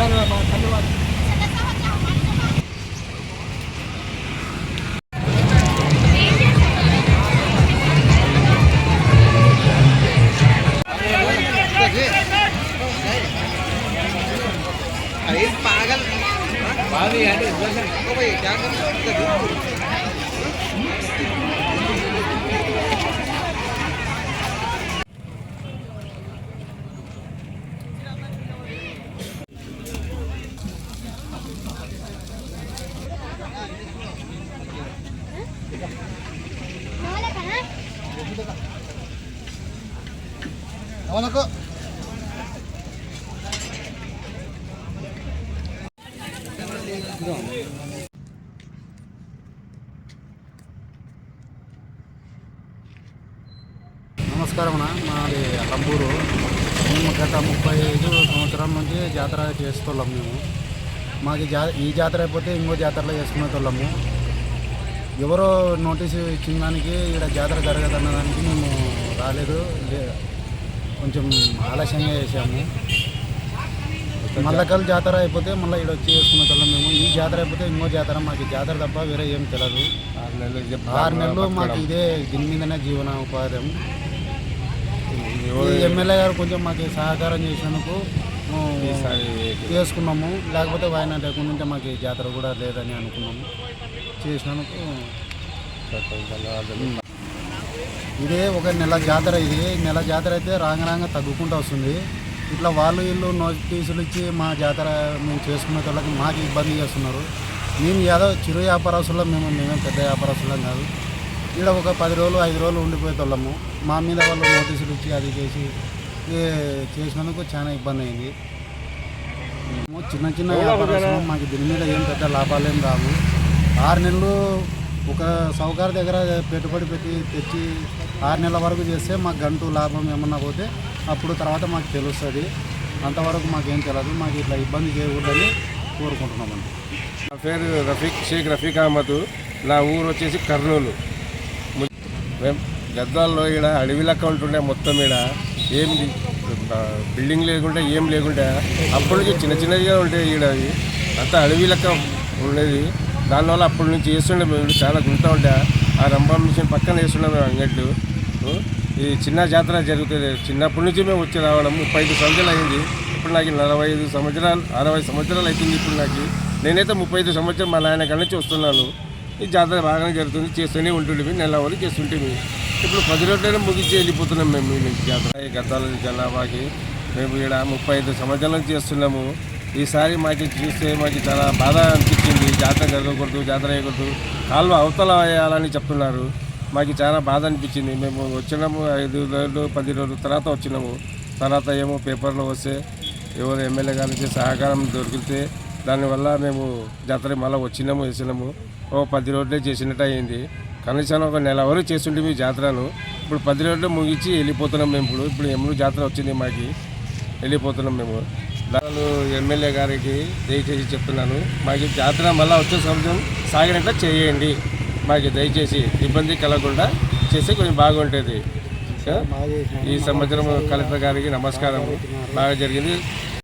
ధన్యవాదాలు पागल भाभी यार इधर से भाई क्या कर మనకు నమస్కారం మాది అలంబూరు మేము గత ముప్పై ఐదు సంవత్సరం నుంచి జాతర చేస్తున్నాం మేము. మాకు జా ఈ జాతర అయిపోతే ఇంకో జాతరలో చేసుకునే వాళ్ళము ఎవరో నోటీసు ఇచ్చిన దానికి ఇక్కడ జాతర జరగదన్న దానికి మేము రాలేదు. కొంచెం ఆలస్యంగా చేసాము మల్లకల్ జాతర అయిపోతే మళ్ళీ ఇక్కడ వచ్చి చేసుకునేటోళ్ళం మేము. ఈ జాతర అయిపోతే ఇంకో జాతర. మాకు జాతర తప్ప వేరే ఏం తెలియదు ఆరు నెలలు మాకు ఇదే దీని మీదనే ఎవరు ఈ ఎమ్మెల్యే గారు కొంచెం మాకు సహకారం చేసినందుకు చేసుకున్నాము. లేకపోతే వాయన లేకుండా ఉంటే మాకు జాతర కూడా లేదని అనుకున్నాము. చేసినందుకు. ఇదే ఒక నెల జాతర ఇది. నెల జాతర అయితే రాంగ రాంగ తగ్గుకుంటూ వస్తుంది. ఇట్లా వాళ్ళు వీళ్ళు నోటీసులు ఇచ్చి మా జాతర మేము చేసుకునే వాళ్ళకి మాకు ఇబ్బంది చేస్తున్నారు. మేము ఏదో చిరు వ్యాపారస్తులం మేము మేమేం పెద్ద వ్యాపారస్తులం కాదు. ఇక్కడ ఒక పది రోజులు ఐదు రోజులు ఉండిపోయేటోళ్ళము. మా మీద వాళ్ళు నోటీసులు ఇచ్చి అది చేసి చేసినందుకు చాలా ఇబ్బంది అయింది. మేము చిన్న చిన్న వ్యాపారస్తులం మాకు దీని మీద ఏం పెద్ద లాభాలు రావు. ఆరు నెలలు ఒక సౌకర్య దగ్గర పెట్టుబడి పెట్టి తెచ్చి ఆరు నెలల వరకు చేస్తే మాకు గంటూ లాభం ఏమన్నా పోతే అప్పుడు తర్వాత మాకు తెలుస్తుంది. అంతవరకు మాకేం తెలియదు మాకు ఇట్లా ఇబ్బంది చేయకూడదని కోరుకుంటున్నామండి. నా పేరు రఫీక్ షేక్ రఫీక్ అహ్మద్. నా ఊరు వచ్చేసి కర్నూలు. మేము గద్వాల్లో ఇక్కడ అడవి లెక్క ఉంటుండే మొత్తం ఇక్కడ ఏం బిల్డింగ్ లేకుండా ఏం లేకుండా అప్పటి నుంచి చిన్న చిన్నదిగా ఉంటాయి ఇక్కడ అంతా అడవి లెక్క ఉండేది. దానివల్ల అప్పటి నుంచి వేస్తుండే మేము చాలా గుంట ఉండే. ఆ రంభం మిషన్ పక్కన వేస్తుండే మేము అంగట్లు ఈ చిన్న జాతర జరుగుతుంది. చిన్నప్పటి నుంచి మేము వచ్చి రావడం ముప్పై ఐదు సంవత్సరాలు అయింది. ఇప్పుడు నాకు నలభై ఐదు సంవత్సరాలు అరవై సంవత్సరాలు అవుతుంది ఇప్పుడు నాకు. నేనైతే ముప్పై ఐదు సంవత్సరం మా నాయన కాడ నుంచి వస్తున్నాను. ఈ జాతర బాగానే జరుగుతుంది. చేస్తూనే ఉంటుండేవి నెలవారు చేస్తుంటేవి ఇప్పుడు పది రోజులైనా ముగించి వెళ్ళిపోతున్నాం మేము నుంచి జాతర. ఈ గతాల జనాభాకి మేము ఇక్కడ ముప్పై ఐదు సంవత్సరాల నుంచి చేస్తున్నాము. ఈసారి మాకు చూస్తే మాకు చాలా బాధ అనిపించింది. జాతర జరగకూడదు జాతర వేయకూడదు. కాలువ అవతల వేయాలని చెప్తున్నారు. మాకు చాలా బాధ అనిపించింది. మేము వచ్చినాము ఐదు రోజులు పది రోజుల తర్వాత వచ్చినాము. తర్వాత ఏమో పేపర్లో వస్తే ఎవరు ఎమ్మెల్యే గారి నుంచి సహకారం దొరికితే దానివల్ల మేము జాతర మళ్ళీ వచ్చినాము వేసినాము. ఓ పది రోజులే చేసినట్టు అయింది. కనీసం ఒక నెల వరకు చేస్తుంటే మీ జాతరను. ఇప్పుడు పది రోజులు ముగించి వెళ్ళిపోతున్నాం మేము ఇప్పుడు. ఇప్పుడు ఎమ్మెల్యే జాతర వచ్చింది మాకు. వెళ్ళిపోతున్నాం మేము. దాని ఎమ్మెల్యే గారికి దయచేసి చెప్తున్నాను మాకు జాతర మళ్ళీ వచ్చే సంవత్సరం సాగినట్లు చేయండి. మాకు దయచేసి ఇబ్బంది కలగకుండా చేస్తే కొంచెం బాగుంటుంది? ఈ సంవత్సరం కలెక్టర్ గారికి నమస్కారం బాగా జరిగింది.